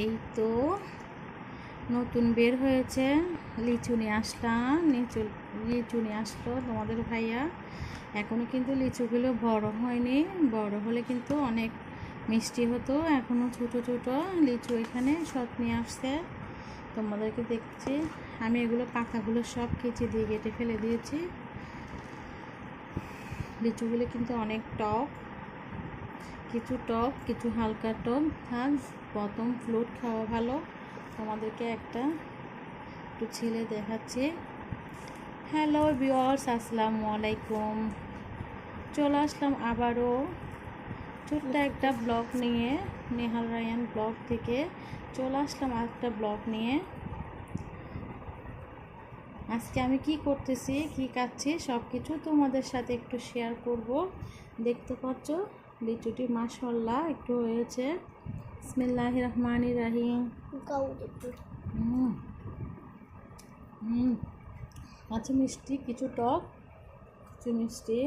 এই তো নতুন বের হয়েছে। লিচু নিয়ে আসলাম, লিচু লিচু নিয়ে আসলো তোমাদের ভাইয়া। এখনও কিন্তু লিচুগুলো বড় হয়নি। বড় হলে কিন্তু অনেক মিষ্টি হতো। এখনও ছোট ছোট লিচু এখানে সব নিয়ে আসছে। তোমাদেরকে দেখছি। আমি এগুলো পাতাগুলো সব কেচে দিয়ে, কেটে ফেলে দিয়েছি। লিচুগুলো কিন্তু অনেক টক। কিছু টক, কিছু হালকা টক থাক প্রথম ফ্লুট খাওয়া ভালো। তোমাদেরকে একটা একটু ছেলে দেখাচ্ছি। হ্যালো বিওয়ার্স আসসালামু আলাইকুম। চলে আসলাম আবারও ছোট্ট একটা ব্লগ নিয়ে, নেহাল রায়ান ব্লগ থেকে। চলে আসলাম একটা ব্লগ নিয়ে। আজকে আমি কি করতেছি, কি কাচ্ছি সব কিছু তোমাদের সাথে একটু শেয়ার করব। দেখতে পাচ্ছ? লিচুটি মাসাল্লাহ একটু হয়েছে। বিসমিল্লাহ রহমান রাহিম। হুম। হুম। আছে মিষ্টি কিছু টক কিছু মিষ্টি।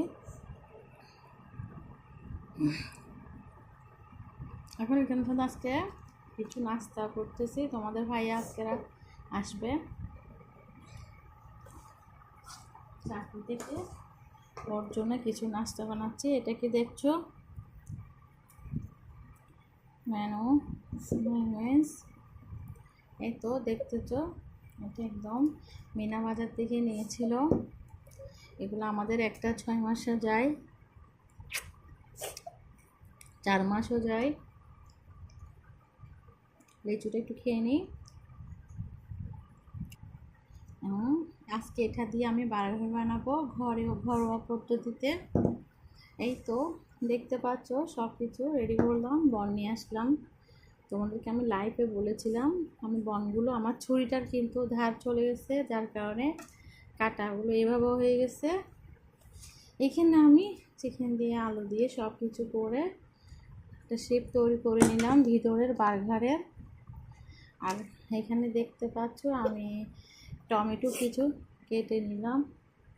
এখন এখানে থেকে আজকে কিছু নাস্তা করতেছি তোমাদের ভাই আজকে আসবে। চাকরি থেকে। ওর জন্য কিছু নাস্তা বানাচ্ছি এটা কি দেখছ? মেনু ময়মেন্স এই তো দেখতেছো এটা একদম মিনা বাজার থেকে নিয়েছিল। এগুলো আমাদের একটা ছয় মাসে যায়, চার মাসও যায়। লিচুটা একটু খেয়ে নিই। আজকে এটা দিয়ে আমি বার্গার বানাবো, ঘরে ঘরোয়া পদ্ধতিতে। এই তো, দেখতে পাচ্ছ সব কিছু রেডি করলাম বন নিয়ে আসলাম। তোমাদেরকে আমি লাইভে বলেছিলাম, আমি বনগুলো, আমার ছুরিটার কিন্তু ধার চলে গেছে, যার কারণে কাটাগুলো এভাবে হয়ে গেছে। এখানে আমি চিকেন দিয়ে আলু দিয়ে সব কিছু করে একটা শেপ তৈরি করে নিলাম ভিতরের বার্গারের আর এখানে দেখতে পাচ্ছ, আমি টমেটো কিছু কেটে নিলাম,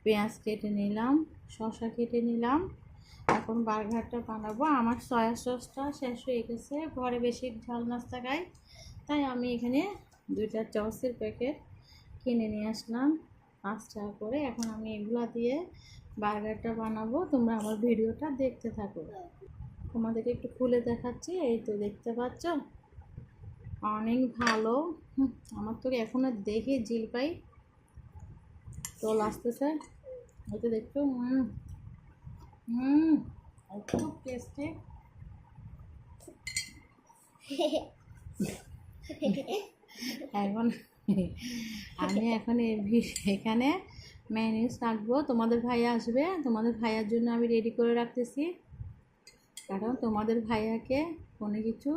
পেঁয়াজ কেটে নিলাম, শসা কেটে নিলাম। এখন বার্গারটা বানাবো। আমার সয়া সসটা শেষ হয়ে গেছে। ঘরে বেশি ঝাল নাস্তা খাই। তাই আমি এখানে দুইটা চসের প্যাকেট কিনে নিয়ে আসলাম। পাঁচ টাকা করে। এখন আমি এগুলা দিয়ে বার্গারটা বানাবো। তোমরা আমার ভিডিওটা দেখতে থাকো। তোমাদেরকে একটু খুলে দেখাচ্ছি। এই তো দেখতে পাচ্ছ। অনেক ভালো। আমার তো এখনও দেখে জিল পাই। চল আসতেছে। এই তো দেখছ। হুম হুম। খুব টেস্টি এখন আমি এখন এখানে ম্যানেজ রাখব তোমাদের ভাইয়া আসবে। তোমাদের ভাইয়ার জন্য আমি রেডি করে রাখতেছি। কারণ তোমাদের ভাইয়াকে কোনো কিছু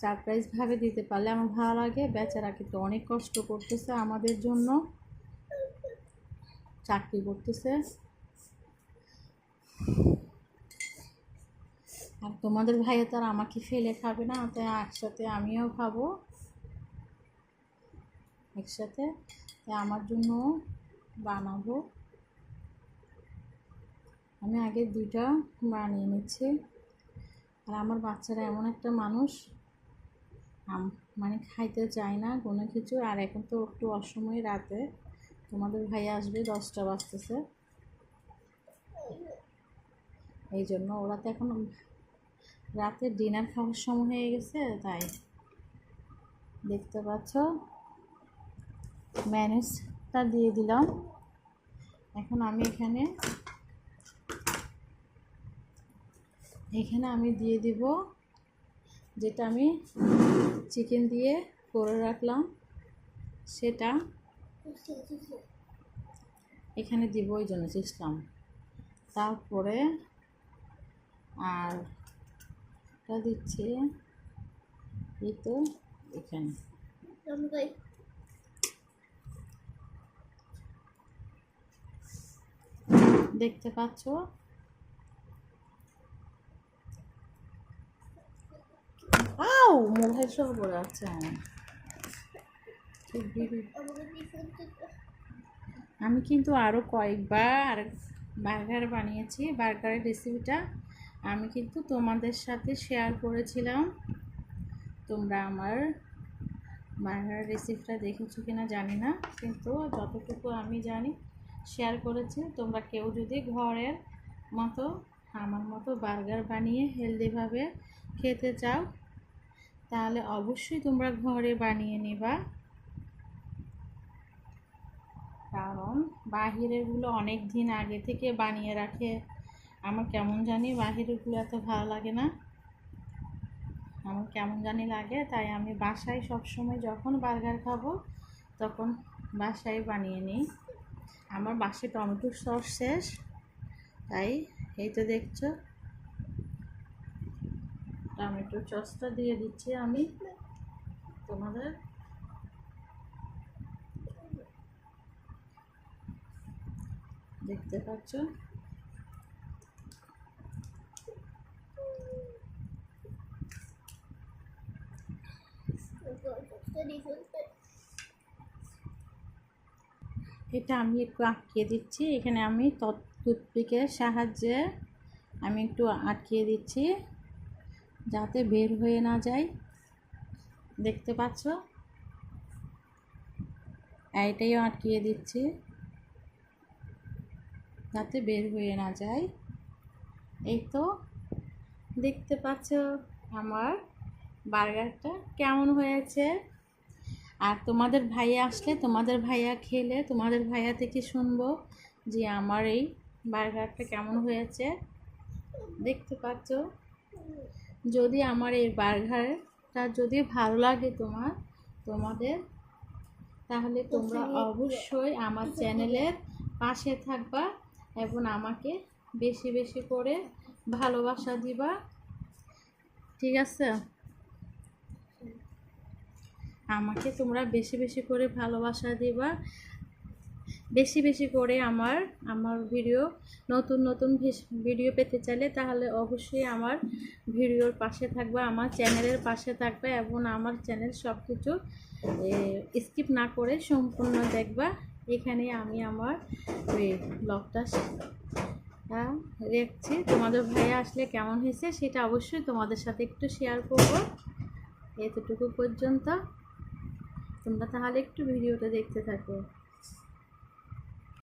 সারপ্রাইজভাবে দিতে পারলে আমার ভালো লাগে। বেচারা কিন্তু অনেক কষ্ট করতেছে আমাদের জন্য। চাকরি করতেছে। আর তোমাদের ভাইয়া তো আর আমাকে ফেলে খাবে না তাই একসাথে আমিও খাব। একসাথে তাই আমার জন্য বানাবো। আমি আগে দুইটা বানিয়ে নিচ্ছি। আর আমার বাচ্চারা এমন একটা মানুষ মানে খাইতে চায় না কোনো কিছু। আর এখন তো একটু অসময় রাতে, তোমাদের ভাই আসবে দশটা বাজতেছে। এই জন্য ওরা তো এখন রাতে ডিনার খাওয়ার সময় হয়ে গেছে, তাই দেখতে পাচ্ছ। ম্যানেজটা দিয়ে দিলাম। এখন আমি এখানে এখানে আমি দিয়ে দিব যেটা আমি চিকেন দিয়ে করে রাখলাম, সেটা এখানে দিব, ওই জন্য চেষ্টাম। তারপরে আর এটা দিচ্ছি। এই তো এখানে। দেখতে পাচ্ছ? আউ মোবাইল সব পড়ে আছে আমি কিন্তু আরও কয়েকবার বার্গার বানিয়েছি বার্গারের রেসিপিটা আমি কিন্তু তোমাদের সাথে শেয়ার করেছিলাম। তোমরা আমার বার্গারের রেসিপিটা দেখেছ কিনা জানি না, কিন্তু যতটুকু আমি জানি শেয়ার করেছি। তোমরা কেউ যদি ঘরের মতো, আমার মতো বার্গার বানিয়ে হেলদিভাবে খেতে চাও, তাহলে অবশ্যই তোমরা ঘরে বানিয়ে নেবা। কারণ বাহিরেরগুলো অনেক দিন আগে থেকে বানিয়ে রাখে আমার কেমন জানি বাহিরেরগুলো এত ভালো লাগে না। আমার কেমন জানি লাগে, তাই আমি বাসায় সবসময় যখন বার্গার খাব, তখন বাসায় বানিয়ে নিই। আমার বাসায় টমেটোর সস শেষ, তাই এই তো দেখছ। টমেটোর সসটা দিয়ে দিচ্ছি আমি তোমাদের। দেখতে পাচ্ছ? এটা আমি একটু আটকিয়ে দিচ্ছি। এখানে আমি টুথপিকের সাহায্যে আমি একটু আটকিয়ে দিচ্ছি যাতে বের হয়ে না যায়। দেখতে পাচ্ছ? এইটাইও আটকিয়ে দিচ্ছি যাতে বের হয়ে না যায়। এই তো দেখতে পাচ্ছ আমার বার্গারটা কেমন হয়েছে? আর তোমাদের ভাইয়া আসলে তোমাদের ভাইয়া খেলে তোমাদের ভাইয়া থেকে শুনব? যে আমার এই বার্গারটা কেমন হয়েছে? দেখতে পাচ্ছ? যদি আমার এই বার্গারটা যদি ভালো লাগে তোমার তোমাদের তাহলে তোমরা অবশ্যই আমার চ্যানেলের পাশে থাকবা এবং আমাকে বেশি বেশি করে ভালোবাসা দিবা। ঠিক আছে? আমাকে তোমরা বেশি বেশি করে ভালোবাসা দিবা। বেশি বেশি করে আমার আমার ভিডিও নতুন নতুন ভিডিও পেতে চাইলে তাহলে অবশ্যই আমার ভিডিওর পাশে থাকবে, আমার চ্যানেলের পাশে থাকবে এবং আমার চ্যানেল সব কিছু স্কিপ না করে সম্পূর্ণ দেখবা। এখানে আমি আমার, ওই ব্লগটা রেখছি তোমাদের ভাইয়া আসলে কেমন হয়েছে সেটা অবশ্যই তোমাদের সাথে একটু শেয়ার করব। এতটুকু পর্যন্ত। তোমরা তাহলে একটু ভিডিওটা দেখতে থাকো।